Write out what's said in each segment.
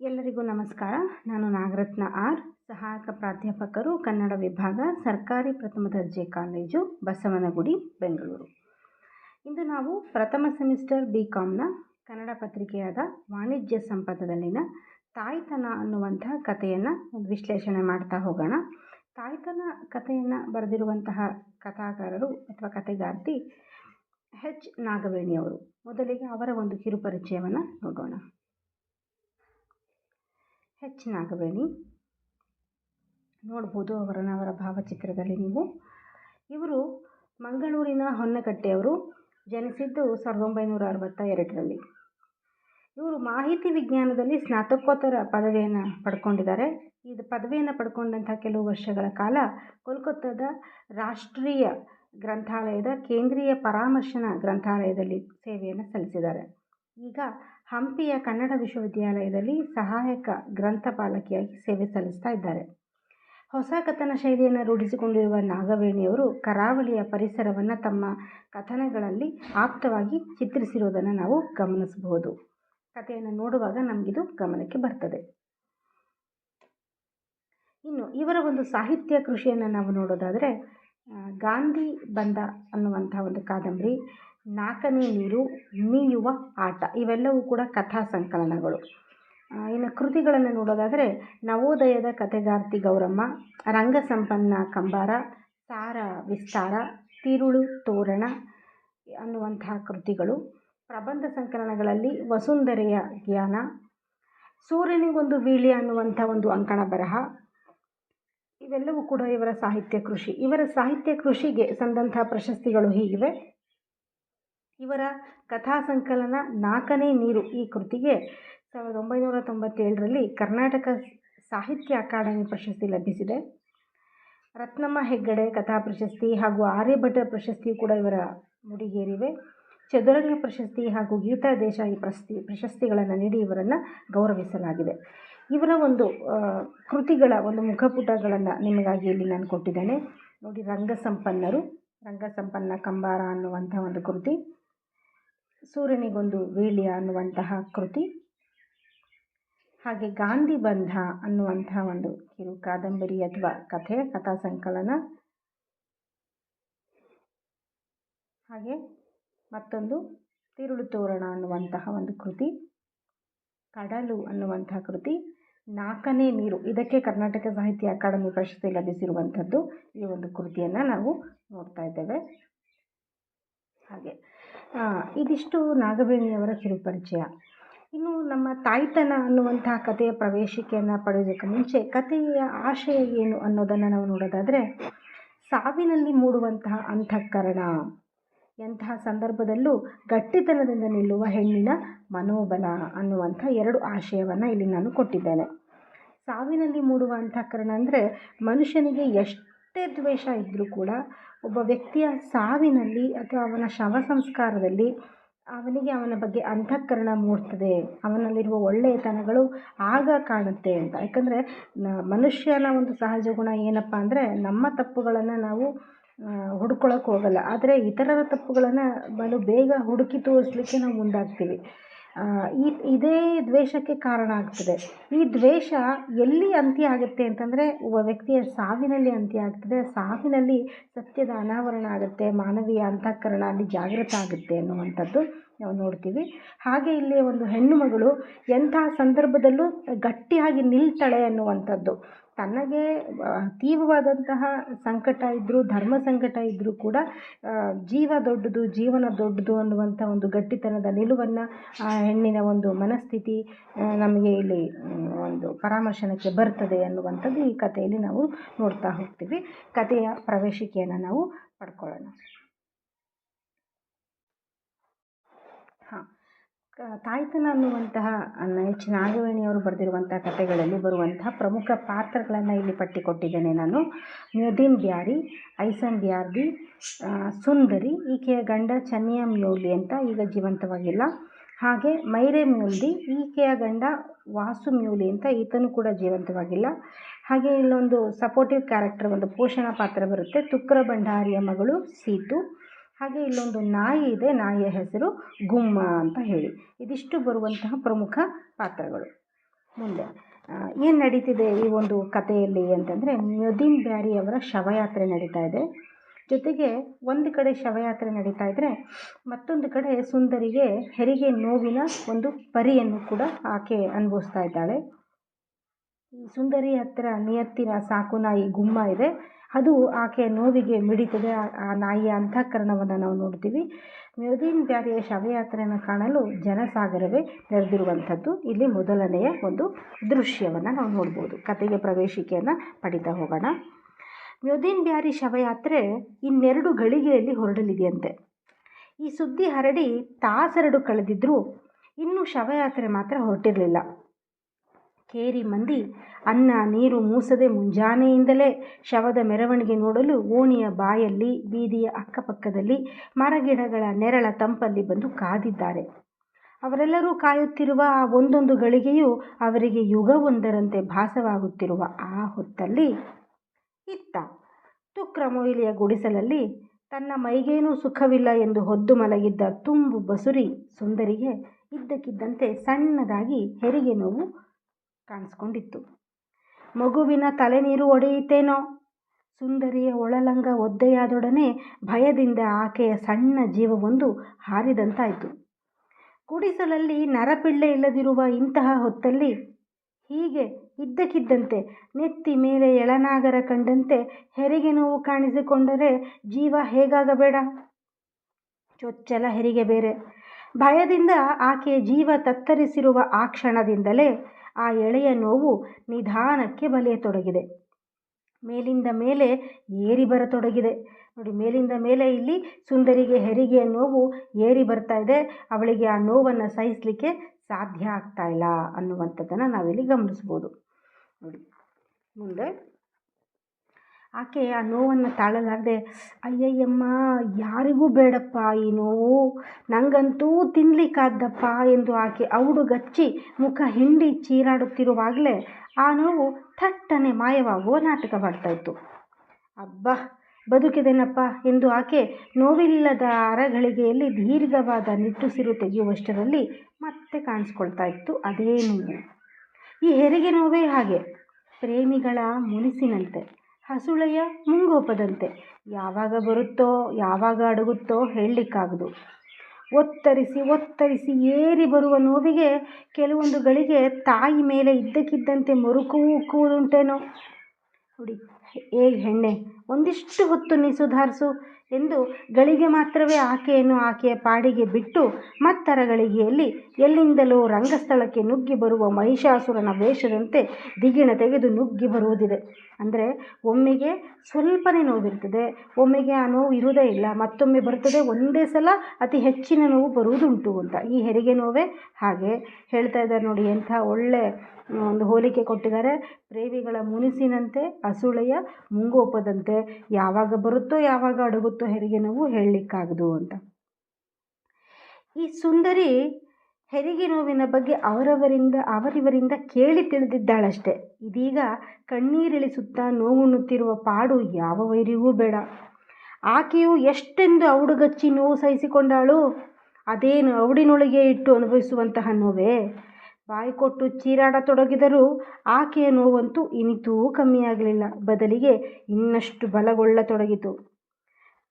ಎಲ್ಲರಿಗೂ ನಮಸ್ಕಾರ. ನಾನು ನಾಗರತ್ನ ಆರ್, ಸಹಾಯಕ ಪ್ರಾಧ್ಯಾಪಕರು, ಕನ್ನಡ ವಿಭಾಗ, ಸರ್ಕಾರಿ ಪ್ರಥಮ ದರ್ಜೆ ಕಾಲೇಜು, ಬಸವನಗುಡಿ, ಬೆಂಗಳೂರು. ಇಂದು ನಾವು ಪ್ರಥಮ ಸೆಮಿಸ್ಟರ್ ಬಿ ಕಾಮ್ನ ಕನ್ನಡ ಪತ್ರಿಕೆಯಾದ ವಾಣಿಜ್ಯ ಸಂಪದದಲ್ಲಿನ ತಾಯ್ತನ ಅನ್ನುವಂತಹ ಕಥೆಯನ್ನು ವಿಶ್ಲೇಷಣೆ ಮಾಡ್ತಾ ಹೋಗೋಣ. ತಾಯ್ತನ ಕಥೆಯನ್ನು ಬರೆದಿರುವಂತಹ ಕಥಾಕಾರರು ಅಥವಾ ಕಥೆಗಾರ್ತಿ ಹೆಚ್ ನಾಗವೇಣಿಯವರು ಮೊದಲಿಗೆ ಅವರ ಒಂದು ಕಿರುಪರಿಚಯವನ್ನು ನೋಡೋಣ. ಹೆಚ್ ನಾಗವೇಣಿ ನೋಡ್ಬೋದು ಅವರನ್ನು ಅವರ ಭಾವಚಿತ್ರದಲ್ಲಿ ನೀವು. ಇವರು ಮಂಗಳೂರಿನ ಹೊನ್ನಕಟ್ಟೆಯವರು, ಜನಿಸಿದ್ದು ಸಾವಿರದ ಒಂಬೈನೂರ ಅರವತ್ತ ಎರಡರಲ್ಲಿ ಇವರು ಮಾಹಿತಿ ವಿಜ್ಞಾನದಲ್ಲಿ ಸ್ನಾತಕೋತ್ತರ ಪದವಿಯನ್ನು ಪಡ್ಕೊಂಡಿದ್ದಾರೆ. ಇದು ಪದವಿಯನ್ನು ಪಡ್ಕೊಂಡಂಥ ಕೆಲವು ವರ್ಷಗಳ ಕಾಲ ಕೋಲ್ಕತ್ತಾದ ರಾಷ್ಟ್ರೀಯ ಗ್ರಂಥಾಲಯದ ಕೇಂದ್ರೀಯ ಪರಾಮರ್ಶನ ಗ್ರಂಥಾಲಯದಲ್ಲಿ ಸೇವೆಯನ್ನು ಸಲ್ಲಿಸಿದ್ದಾರೆ. ಈಗ ಹಂಪಿಯ ಕನ್ನಡ ವಿಶ್ವವಿದ್ಯಾಲಯದಲ್ಲಿ ಸಹಾಯಕ ಗ್ರಂಥಪಾಲಕಿಯಾಗಿ ಸೇವೆ ಸಲ್ಲಿಸ್ತಾ ಇದ್ದಾರೆ. ಹೊಸ ಕಥನ ಶೈಲಿಯನ್ನು ರೂಢಿಸಿಕೊಂಡಿರುವ ನಾಗವೇಣಿಯವರು ಕರಾವಳಿಯ ಪರಿಸರವನ್ನು ತಮ್ಮ ಕಥನಗಳಲ್ಲಿ ಆಪ್ತವಾಗಿ ಚಿತ್ರಿಸಿರುವುದನ್ನು ನಾವು ಗಮನಿಸಬಹುದು. ಕಥೆಯನ್ನು ನೋಡುವಾಗ ನಮಗಿದು ಗಮನಕ್ಕೆ ಬರ್ತದೆ. ಇನ್ನು ಇವರ ಒಂದು ಸಾಹಿತ್ಯ ಕೃಷಿಯನ್ನು ನಾವು ನೋಡೋದಾದರೆ ಗಾಂಧಿ ಬಂದ ಅನ್ನುವಂಥ ಒಂದು ಕಾದಂಬರಿ ನಾಲ್ಕನೇ ನೀರು ಮೀಯುವ ಆಟ. ಇವೆಲ್ಲವೂ ಕೂಡ ಕಥಾ ಸಂಕಲನಗಳು. ಇನ್ನು ಕೃತಿಗಳನ್ನು ನೋಡೋದಾದರೆ ನವೋದಯದ ಕಥೆಗಾರ್ತಿ ಗೌರಮ್ಮ, ರಂಗಸಂಪನ್ನ ಕಂಬಾರ ಸಾರ ವಿಸ್ತಾರ, ತಿರುಳು ತೋರಣ ಅನ್ನುವಂತಹ ಕೃತಿಗಳು. ಪ್ರಬಂಧ ಸಂಕಲನಗಳಲ್ಲಿ ವಸುಂಧರೆಯ ಜ್ಞಾನ, ಸೂರ್ಯನಿಗೊಂದು ವೀಳ್ಯ ಅನ್ನುವಂಥ ಒಂದು ಅಂಕಣ ಬರಹ. ಇವೆಲ್ಲವೂ ಕೂಡ ಇವರ ಸಾಹಿತ್ಯ ಕೃಷಿ. ಇವರ ಸಾಹಿತ್ಯ ಕೃಷಿಗೆ ಸಂದಂಥ ಪ್ರಶಸ್ತಿಗಳು ಹೀಗಿವೆ. ಇವರ ಕಥಾ ಸಂಕಲನ ನಾಲ್ಕನೇ ನೀರು ಈ ಕೃತಿಗೆ ಸಾವಿರದ ಒಂಬೈನೂರ ತೊಂಬತ್ತೇಳರಲ್ಲಿ ಕರ್ನಾಟಕ ಸಾಹಿತ್ಯ ಅಕಾಡೆಮಿ ಪ್ರಶಸ್ತಿ ಲಭಿಸಿದೆ. ರತ್ನಮ್ಮ ಹೆಗ್ಗಡೆ ಕಥಾ ಪ್ರಶಸ್ತಿ ಹಾಗೂ ಆರ್ಯಭಟ ಪ್ರಶಸ್ತಿಯು ಕೂಡ ಇವರ ಮುಡಿಗೇರಿವೆ. ಚದುರಂಗ ಪ್ರಶಸ್ತಿ ಹಾಗೂ ಗೀತಾ ದೇಶಾಯಿ ಪ್ರಶಸ್ತಿ ಪ್ರಶಸ್ತಿಗಳನ್ನು ನೀಡಿ ಇವರನ್ನು ಗೌರವಿಸಲಾಗಿದೆ. ಇವರ ಒಂದು ಕೃತಿಗಳ ಒಂದು ಮುಖಪುಟಗಳನ್ನು ನಿಮಗಾಗಿ ಇಲ್ಲಿ ನಾನು ಕೊಟ್ಟಿದ್ದೇನೆ. ನೋಡಿ, ರಂಗಸಂಪನ್ನರು, ರಂಗಸಂಪನ್ನ ಕಂಬಾರ ಅನ್ನುವಂಥ ಒಂದು ಕೃತಿ. ಸೂರ್ಯನಿಗೊಂದು ವೀಳ್ಯ ಅನ್ನುವಂತಹ ಕೃತಿ. ಹಾಗೆ ಗಾಂಧಿ ಬಂಧ ಅನ್ನುವಂಥ ಒಂದು ಕಿರು ಕಾದಂಬರಿ ಅಥವಾ ಕಥೆ, ಕಥಾ ಸಂಕಲನ. ಹಾಗೆ ಮತ್ತೊಂದು ತಿರುಳು ತೋರಣ ಅನ್ನುವಂತಹ ಒಂದು ಕೃತಿ. ಕಡಲು ಅನ್ನುವಂತಹ ಕೃತಿ. ನಾಲ್ಕನೇ ನೀರು, ಇದಕ್ಕೆ ಕರ್ನಾಟಕ ಸಾಹಿತ್ಯ ಅಕಾಡೆಮಿ ಪ್ರಶಸ್ತಿ ಲಭಿಸಿರುವಂಥದ್ದು. ಈ ಒಂದು ಕೃತಿಯನ್ನು ನಾವು ನೋಡ್ತಾ ಇದ್ದೇವೆ. ಹಾಗೆ ಇದಿಷ್ಟು ನಾಗವೇಣಿಯವರ ಕಿರುಪರಿಚಯ. ಇನ್ನು ನಮ್ಮ ತಾಯ್ತನ ಅನ್ನುವಂತಹ ಕಥೆಯ ಪ್ರವೇಶಿಕೆಯನ್ನು ಪಡೆಯೋದಕ್ಕೆ ಮುಂಚೆ ಕಥೆಯ ಆಶಯ ಏನು ಅನ್ನೋದನ್ನು ನಾವು ನೋಡೋದಾದರೆ, ಸಾವಿನಲ್ಲಿ ಮೂಡುವಂತಹ ಅಂತಃಕರಣ ಎಂತಹ ಸಂದರ್ಭದಲ್ಲೂ ಗಟ್ಟಿತನದಿಂದ ನಿಲ್ಲುವ ಹೆಣ್ಣಿನ ಮನೋಬಲ ಅನ್ನುವಂಥ ಎರಡು ಆಶಯವನ್ನು ಇಲ್ಲಿ ನಾನು ಕೊಟ್ಟಿದ್ದೇನೆ. ಸಾವಿನಲ್ಲಿ ಮೂಡುವ ಅಂತಃಕರಣ ಅಂದರೆ ಮನುಷ್ಯನಿಗೆ ಎಷ್ಟೇ ದ್ವೇಷ ಇದ್ದರೂ ಕೂಡ ಒಬ್ಬ ವ್ಯಕ್ತಿಯ ಸಾವಿನಲ್ಲಿ ಅಥವಾ ಅವನ ಶವ ಸಂಸ್ಕಾರದಲ್ಲಿ ಅವನಿಗೆ ಅವನ ಬಗ್ಗೆ ಅಂತಃಕರಣ ಮೂಡ್ತದೆ. ಅವನಲ್ಲಿರುವ ಒಳ್ಳೆಯತನಗಳು ಆಗ ಕಾಣುತ್ತೆ ಅಂತ. ಯಾಕಂದರೆ ಮನುಷ್ಯನ ಒಂದು ಸಹಜ ಗುಣ ಏನಪ್ಪ ಅಂದರೆ, ನಮ್ಮ ತಪ್ಪುಗಳನ್ನು ನಾವು ಹುಡ್ಕೊಳಕ್ಕೆ ಹೋಗಲ್ಲ. ಆದರೆ ಇತರರ ತಪ್ಪುಗಳನ್ನು ಬಲು ಬೇಗ ಹುಡುಕಿ ತೋರಿಸ್ಲಿಕ್ಕೆ ನಾವು ಮುಂದಾಗ್ತೀವಿ. ಈ, ಇದೇ ದ್ವೇಷಕ್ಕೆ ಕಾರಣ ಆಗ್ತದೆ. ಈ ದ್ವೇಷ ಎಲ್ಲಿ ಅಂತ್ಯ ಆಗುತ್ತೆ ಅಂತಂದರೆ, ಒಬ್ಬ ವ್ಯಕ್ತಿಯ ಸಾವಿನಲ್ಲಿ ಅಂತ್ಯ ಆಗ್ತದೆ. ಸಾವಿನಲ್ಲಿ ಸತ್ಯದ ಅನಾವರಣ ಆಗುತ್ತೆ, ಮಾನವೀಯ ಅಂತಃಕರಣ ಅಲ್ಲಿ ಜಾಗೃತ ಆಗುತ್ತೆ ಅನ್ನುವಂಥದ್ದು ನಾವು ನೋಡ್ತೀವಿ. ಹಾಗೆ ಇಲ್ಲಿ ಒಂದು ಹೆಣ್ಣು ಮಗಳು ಎಂಥ ಸಂದರ್ಭದಲ್ಲೂ ಗಟ್ಟಿಯಾಗಿ ನಿಲ್ತಾಳೆ ಅನ್ನುವಂಥದ್ದು. ತನಗೆ ತೀವ್ರವಾದಂತಹ ಸಂಕಟ ಇದ್ದರೂ ಧರ್ಮ ಸಂಕಟ ಇದ್ದರೂ ಕೂಡ ಜೀವ ದೊಡ್ಡದು, ಜೀವನ ದೊಡ್ಡದು ಅನ್ನುವಂಥ ಒಂದು ಗಟ್ಟಿತನದ ನಿಲುವನ್ನು ಆ ಹೆಣ್ಣಿನ ಒಂದು ಮನಸ್ಥಿತಿ ನಮಗೆ ಇಲ್ಲಿ ಒಂದು ಪರಾಮರ್ಶನಕ್ಕೆ ಬರ್ತದೆ ಅನ್ನುವಂಥದ್ದು ಈ ಕಥೆಯಲ್ಲಿ ನಾವು ನೋಡ್ತಾ ಹೋಗ್ತೀವಿ. ಕಥೆಯ ಪ್ರವೇಶಿಕೆಯನ್ನು ನಾವು ಪಡ್ಕೊಳ್ಳೋಣ. ಹಾಂ. ತಾಯ್ತನ ಅನ್ನುವಂತಹ ಎಚ್ ನಾಗವೇಣಿಯವರು ಬರೆದಿರುವಂಥ ಕಥೆಗಳಲ್ಲಿ ಬರುವಂತಹ ಪ್ರಮುಖ ಪಾತ್ರಗಳನ್ನು ಇಲ್ಲಿ ಪಟ್ಟಿ ಕೊಟ್ಟಿದ್ದೇನೆ ನಾನು. ಮ್ಯುದೀನ್ ಬ್ಯಾರಿ ಐಸನ್ ಬ್ಯಾರ್ದಿ ಸುಂದರಿ, ಈಕೆಯ ಗಂಡ ಚನ್ನಿಯ ಮ್ಯೂಲಿ ಅಂತ ಈಗ ಜೀವಂತವಾಗಿಲ್ಲ. ಹಾಗೆ ಮೈರೆ ಮ್ಯೂಲ್ದಿ ಈಕೆಯ ಗಂಡ ವಾಸು ಮ್ಯೂಲಿ ಅಂತ ಈತನೂ ಕೂಡ ಜೀವಂತವಾಗಿಲ್ಲ. ಹಾಗೆ ಇಲ್ಲೊಂದು ಸಪೋರ್ಟಿವ್ ಕ್ಯಾರೆಕ್ಟರ್ ಒಂದು ಪೋಷಣ ಪಾತ್ರ ಬರುತ್ತೆ. ತುಕ್ರ ಭಂಡಾರಿಯ ಮಗಳು ಸೀತು. ಹಾಗೆ ಇಲ್ಲೊಂದು ನಾಯಿ ಇದೆ, ನಾಯಿಯ ಹೆಸರು ಗುಮ್ಮ ಅಂತ ಹೇಳಿ. ಇದಿಷ್ಟು ಬರುವಂತಹ ಪ್ರಮುಖ ಪಾತ್ರಗಳು. ಮುಂದೆ ಏನು ನಡೀತಿದೆ ಈ ಒಂದು ಕಥೆಯಲ್ಲಿ ಅಂತಂದರೆ ಬ್ಯಾರಿ ಅವರ ಶವಯಾತ್ರೆ ನಡೀತಾ ಇದೆ. ಜೊತೆಗೆ ಒಂದು ಕಡೆ ಶವಯಾತ್ರೆ ನಡೀತಾ ಇದ್ದರೆ ಮತ್ತೊಂದು ಕಡೆ ಸುಂದರಿಗೆ ಹೆರಿಗೆ ನೋವಿನ ಒಂದು ಪರಿಯನ್ನು ಕೂಡ ಆಕೆ ಅನುಭವಿಸ್ತಾ ಇದ್ದಾಳೆ. ಈ ಸುಂದರಿ ಹತ್ತಿರ ನಿಯತ್ತಿನ ಸಾಕು ನಾಯಿ ಗುಮ್ಮ ಇದೆ. ಅದು ಆಕೆಯ ನೋವಿಗೆ ಮಿಡಿತದೆ. ಆ ನಾಯಿಯ ಅಂತಃಕರಣವನ್ನು ನಾವು ನೋಡ್ತೀವಿ. ಮ್ಯೊದಿನ್ ಬ್ಯಾರಿಯ ಶವಯಾತ್ರೆಯನ್ನು ಕಾಣಲು ಜನಸಾಗರವೇ ನೆರೆದಿರುವಂಥದ್ದು. ಇಲ್ಲಿ ಮೊದಲನೆಯ ಒಂದು ದೃಶ್ಯವನ್ನು ನಾವು ನೋಡ್ಬೋದು. ಕತೆಗೆ ಪ್ರವೇಶಿಕೆಯನ್ನು ಪಡಿತಾ ಹೋಗೋಣ. ಮ್ಯೊದಿನ್ ಬ್ಯಾರಿ ಶವಯಾತ್ರೆ ಇನ್ನೆರಡು ಗಳಿಗೆಯಲ್ಲಿ ಹೊರಡಲಿದೆಯಂತೆ. ಈ ಸುದ್ದಿ ಹರಡಿ ತಾಸೆರಡು ಕಳೆದಿದ್ದರೂ ಇನ್ನೂ ಶವಯಾತ್ರೆ ಮಾತ್ರ ಹೊರಟಿರಲಿಲ್ಲ. ಕೇರಿ ಮಂದಿ ಅನ್ನ ನೀರು ಮೂಸದೆ ಮುಂಜಾನೆಯಿಂದಲೇ ಶವದ ಮೆರವಣಿಗೆ ನೋಡಲು ಓಣಿಯ ಬಾಯಲ್ಲಿ ಬೀದಿಯ ಅಕ್ಕಪಕ್ಕದಲ್ಲಿ ಮರಗಿಡಗಳ ನೆರಳ ತಂಪಲ್ಲಿ ಬಂದು ಕಾದಿದ್ದಾರೆ. ಅವರೆಲ್ಲರೂ ಕಾಯುತ್ತಿರುವ ಆ ಒಂದೊಂದು ಗಳಿಗೆಯೂ ಅವರಿಗೆ ಯುಗವೊಂದರಂತೆ ಭಾಸವಾಗುತ್ತಿರುವ ಆ ಹೊತ್ತಲ್ಲಿ ಇತ್ತ ತುಕ್ರ ಮೊಯ್ಲಿಯ ಗುಡಿಸಲಲ್ಲಿ ತನ್ನ ಮೈಗೇನೂ ಸುಖವಿಲ್ಲ ಎಂದು ಹೊದ್ದು ಮಲಗಿದ್ದ ತುಂಬು ಬಸುರಿ ಸುಂದರಿಗೆ ಇದ್ದಕ್ಕಿದ್ದಂತೆ ಸಣ್ಣದಾಗಿ ಹೆರಿಗೆ ನೋವು ಕಾಣಿಸ್ಕೊಂಡಿತ್ತು. ಮಗುವಿನ ತಲೆನೀರು ಒಡೆಯಿತೇನೋ? ಸುಂದರಿಯ ಒಳಲಂಗ ಒದ್ದೆಯಾದೊಡನೆ ಭಯದಿಂದ ಆಕೆಯ ಸಣ್ಣ ಜೀವವೊಂದು ಹಾರಿದಂತಾಯಿತು. ಕುಡಿಸಲಲ್ಲಿ ನರಪಿಳ್ಳೆ ಇಲ್ಲದಿರುವ ಇಂತಹ ಹೊತ್ತಲ್ಲಿ ಹೀಗೆ ಇದ್ದಕ್ಕಿದ್ದಂತೆ ನೆತ್ತಿ ಮೇಲೆ ಎಳನಾಗರ ಕಂಡಂತೆ ಹೆರಿಗೆ ನೋವು ಕಾಣಿಸಿಕೊಂಡರೆ ಜೀವ ಹೇಗಾಗಬೇಡ? ಚೊಚ್ಚಲ ಹೆರಿಗೆ ಬೇರೆ. ಭಯದಿಂದ ಆಕೆಯ ಜೀವ ತತ್ತರಿಸಿರುವ ಆ ಕ್ಷಣದಿಂದಲೇ ಆ ಎಳೆಯ ನೋವು ನಿಧಾನಕ್ಕೆ ಬಲಿಯತೊಡಗಿದೆ. ಮೇಲಿಂದ ಮೇಲೆ ಏರಿ ಬರತೊಡಗಿದೆ. ನೋಡಿ, ಮೇಲಿಂದ ಮೇಲೆ ಇಲ್ಲಿ ಸುಂದರಿಗೆ ಹೆರಿಗೆಯ ನೋವು ಏರಿ ಬರ್ತಾ ಇದೆ. ಅವಳಿಗೆ ಆ ನೋವನ್ನು ಸಹಿಸಲಿಕ್ಕೆ ಸಾಧ್ಯ ಆಗ್ತಾ ಇಲ್ಲ ಅನ್ನುವಂಥದ್ದನ್ನು ನಾವಿಲ್ಲಿ ಗಮನಿಸ್ಬೋದು. ನೋಡಿ, ಮುಂದೆ ಆಕೆ ಆ ನೋವನ್ನು ತಾಳಲಾರದೆ, ಅಯ್ಯಯ್ಯಮ್ಮ, ಯಾರಿಗೂ ಬೇಡಪ್ಪ ಈ ನೋವು. ನನಗಂತೂ ತಿನ್ನಲಿಕ್ಕಾದ್ದಪ್ಪ ಎಂದು ಆಕೆ ಔಡುಗಚ್ಚಿ ಮುಖ ಹಿಂಡಿ ಚೀರಾಡುತ್ತಿರುವಾಗಲೇ ಆ ನೋವು ಥಟ್ಟನೆ ಮಾಯವಾಗುವ ನಾಟಕ ಮಾಡ್ತಾಯಿತ್ತು ಅಬ್ಬಾ, ಬದುಕಿದೆನಪ್ಪ ಎಂದು ಆಕೆ ನೋವಿಲ್ಲದ ಅರಗಳಿಗೆಯಲ್ಲಿ ದೀರ್ಘವಾದ ನಿಟ್ಟುಸಿರು ತೆಗೆಯುವಷ್ಟರಲ್ಲಿ ಮತ್ತೆ ಕಾಣಿಸ್ಕೊಳ್ತಾ ಇತ್ತು ಅದೇ ನೋವು. ಈ ಹೆರಿಗೆ ನೋವೇ ಹಾಗೆ. ಪ್ರೇಮಿಗಳ ಮುನಿಸಿನಂತೆ. ಹಸುಳೆಯ ಮುಂಗೋಪದಂತೆ ಯಾವಾಗ ಬರುತ್ತೋ, ಯಾವಾಗ ಅಡಗುತ್ತೋ ಹೇಳಲಿಕ್ಕಾಗದು. ಒತ್ತರಿಸಿ ಒತ್ತರಿಸಿ ಏರಿ ಬರುವ ನೋವಿಗೆ ಕೆಲವೊಂದು ಗಳಿಗೆ ತಾಯಿ ಮೇಲೆ ಇದ್ದಕ್ಕಿದ್ದಂತೆ ಮರುಕು ಉಕ್ಕುವುದುಂಟೇನೋ? ನೋಡಿ ಏ ಹೆಣ್ಣೆ, ಒಂದಿಷ್ಟು ಹೊತ್ತು ನೀ ಸುಧಾರಿಸು. ಎಂದು ಗಳಿಗೆ ಮಾತ್ರವೇ ಆಕೆಯನ್ನು ಆಕೆಯ ಪಾಡಿಗೆ ಬಿಟ್ಟು ಮತ್ತರ ಗಳಿಗೆಯಲ್ಲಿ ಎಲ್ಲಿಂದಲೋ ರಂಗಸ್ಥಳಕ್ಕೆ ನುಗ್ಗಿ ಬರುವ ಮಹಿಷಾಸುರನ ವೇಷದಂತೆ ದಿಗಿಣ ತೆಗೆದು ನುಗ್ಗಿ ಬರುವುದಿದೆ. ಅಂದರೆ ಒಮ್ಮೆಗೆ ಸ್ವಲ್ಪನೇ ನೋವಿರ್ತದೆ, ಒಮ್ಮೆಗೆ ಆ ನೋವು ಇರುವುದೇ ಇಲ್ಲ, ಮತ್ತೊಮ್ಮೆ ಬರ್ತದೆ, ಒಂದೇ ಸಲ ಅತಿ ಹೆಚ್ಚಿನ ನೋವು ಬರುವುದುಂಟು ಅಂತ. ಈ ಹೆರಿಗೆ ನೋವೇ ಹಾಗೆ ಹೇಳ್ತಾ ಇದ್ದಾರೆ ನೋಡಿ ಎಂಥ ಒಳ್ಳೆ ಒಂದು ಹೋಲಿಕೆ ಕೊಟ್ಟಿದ್ದಾರೆ. ಪ್ರೇಮಿಗಳ ಮುನಿಸಿನಂತೆ ಅಸುಳೆಯ ಮುಂಗೋಪದಂತೆ ಯಾವಾಗ ಬರುತ್ತೋ ಯಾವಾಗ ಅಡಗುತ್ತೋ ಹೆರಿಗೆ ನೋವು ಹೇಳಲಿಕ್ಕಾಗದು ಅಂತ. ಈ ಸುಂದರಿ ಹೆರಿಗೆ ನೋವಿನ ಬಗ್ಗೆ ಅವರವರಿಂದ, ಅವರಿವರಿಂದ ಕೇಳಿ ತಿಳಿದಿದ್ದಾಳಷ್ಟೆ. ಇದೀಗ ಕಣ್ಣೀರಿಳಿಸುತ್ತಾ ನೋವುಣ್ಣುತ್ತಿರುವ ಪಾಡು ಯಾವ ವೈರಿಗೂ ಬೇಡ. ಆಕೆಯು ಎಷ್ಟೆಂದು ಔಡುಗಚ್ಚಿ ನೋವು ಸಹಿಸಿಕೊಂಡಾಳು. ಅದೇನು ಔಡಿನೊಳಗೆ ಇಟ್ಟು ಅನುಭವಿಸುವಂತಹ ನೋವೇ? ಬಾಯಿ ಕೊಟ್ಟು ಚೀರಾಡತೊಡಗಿದರೂ ಆಕೆಯ ನೋವಂತೂ ಇನಿತೂ ಕಮ್ಮಿಯಾಗಲಿಲ್ಲ. ಬದಲಿಗೆ ಇನ್ನಷ್ಟು ಬಲಗೊಳ್ಳತೊಡಗಿತು.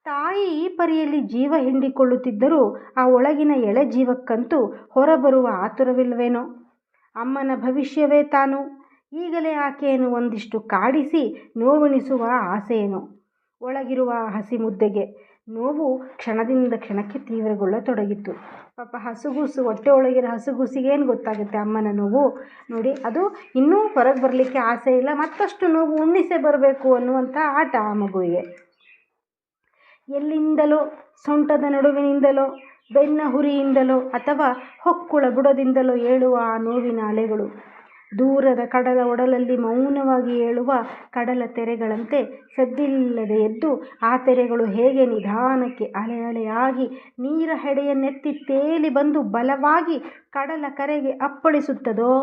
ತಾಯಿ ಈ ಪರಿಯಲ್ಲಿ ಜೀವ ಹಿಂಡಿಕೊಳ್ಳುತ್ತಿದ್ದರೂ ಆ ಒಳಗಿನ ಎಳೆ ಜೀವಕ್ಕಂತೂ ಹೊರಬರುವ ಆತುರವಿಲ್ಲವೇನೋ? ಅಮ್ಮನ ಭವಿಷ್ಯವೇ ತಾನು? ಈಗಲೇ ಆಕೆಯನ್ನು ಒಂದಿಷ್ಟು ಕಾಡಿಸಿ ನೋವುಣಿಸುವ ಆಸೆಯೇನೋ? ಒಳಗಿರುವ ಹಸಿ ಮುದ್ದೆಗೆ ನೋವು ಕ್ಷಣದಿಂದ ಕ್ಷಣಕ್ಕೆ ತೀವ್ರಗೊಳ್ಳತೊಡಗಿತ್ತು. ಪಾಪ ಹಸುಗೂಸು ಹೊಟ್ಟೆ ಒಳಗಿರೋ ಹಸುಗೂಸಿಗೇನು ಗೊತ್ತಾಗುತ್ತೆ ಅಮ್ಮನ ನೋವು? ನೋಡಿ, ಅದು ಇನ್ನೂ ಹೊರಗೆ ಬರಲಿಕ್ಕೆ ಆಸೆ ಇಲ್ಲ, ಮತ್ತಷ್ಟು ನೋವು ಉಣ್ಣಿಸೆ ಬರಬೇಕು ಅನ್ನುವಂಥ ಆಟ ಆ ಮಗುವಿಗೆ. ಎಲ್ಲಿಂದಲೋ, ಸೊಂಟದ ನಡುವಿನಿಂದಲೋ, ಬೆನ್ನ ಹುರಿಯಿಂದಲೋ ಅಥವಾ ಹೊಕ್ಕುಳ ಬುಡದಿಂದಲೋ ಏಳುವ ಆ ನೋವಿನ ಅಲೆಗಳು ದೂರದ ಕಡಲ ಒಡಲಲ್ಲಿ ಮೌನವಾಗಿ ಏಳುವ ಕಡಲ ತೆರೆಗಳಂತೆ ಸದ್ದಿಲ್ಲದೆ ಎದ್ದು ಆ ತೆರೆಗಳು ಹೇಗೆ ನಿಧಾನಕ್ಕೆ ಅಲೆ ಅಲೆಯಾಗಿ ನೀರ ಹೆಡೆಯನ್ನೆತ್ತಿ ತೇಲಿ ಬಂದು ಬಲವಾಗಿ ಕಡಲ ಕರೆಗೆ ಅಪ್ಪಳಿಸುತ್ತದೋ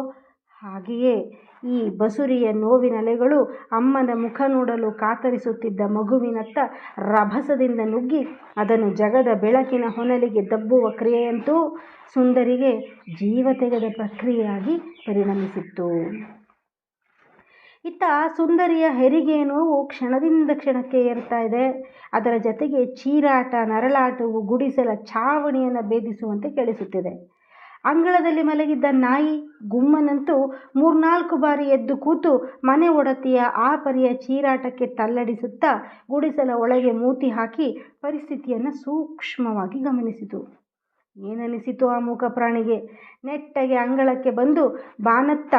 ಹಾಗೆಯೇ ಈ ಬಸುರಿಯ ನೋವಿನಲೆಗಳು ಅಮ್ಮನ ಮುಖ ನೋಡಲು ಕಾತರಿಸುತ್ತಿದ್ದ ಮಗುವಿನತ್ತ ರಭಸದಿಂದ ನುಗ್ಗಿ ಅದನ್ನು ಜಗದ ಬೆಳಕಿನ ಹೊನಲಿಗೆ ದಬ್ಬುವ ಕ್ರಿಯೆಯಂತೂ ಸುಂದರಿಗೆ ಜೀವ ತೆಗೆದ ಪ್ರಕ್ರಿಯೆಯಾಗಿ ಪರಿಣಮಿಸಿತ್ತು. ಇತ್ತ ಸುಂದರಿಯ ಹೆರಿಗೆ ನೋವು ಕ್ಷಣದಿಂದ ಕ್ಷಣಕ್ಕೆ ಏರ್ತಾ ಇದೆ. ಅದರ ಜೊತೆಗೆ ಚೀರಾಟ, ನರಳಾಟವು ಗುಡಿಸಲ, ಛಾವಣಿಯನ್ನು ಭೇದಿಸುವಂತೆ ಕೇಳಿಸುತ್ತಿದೆ. ಅಂಗಳದಲ್ಲಿ ಮಲಗಿದ್ದ ನಾಯಿ ಗುಮ್ಮನಂತೂ ಮೂರ್ನಾಲ್ಕು ಬಾರಿ ಎದ್ದು ಕೂತು ಮನೆ ಒಡತಿಯ ಆ ಪರಿಯ ಚೀರಾಟಕ್ಕೆ ತಲ್ಲಡಿಸುತ್ತಾ ಗುಡಿಸಲ ಒಳಗೆ ಮೂತಿ ಹಾಕಿ ಪರಿಸ್ಥಿತಿಯನ್ನು ಸೂಕ್ಷ್ಮವಾಗಿ ಗಮನಿಸಿತು. ಏನನಿಸಿತು ಆ ಮೂಕ ಪ್ರಾಣಿಗೆ? ನೆಟ್ಟಗೆ ಅಂಗಳಕ್ಕೆ ಬಂದು ಬಾನತ್ತ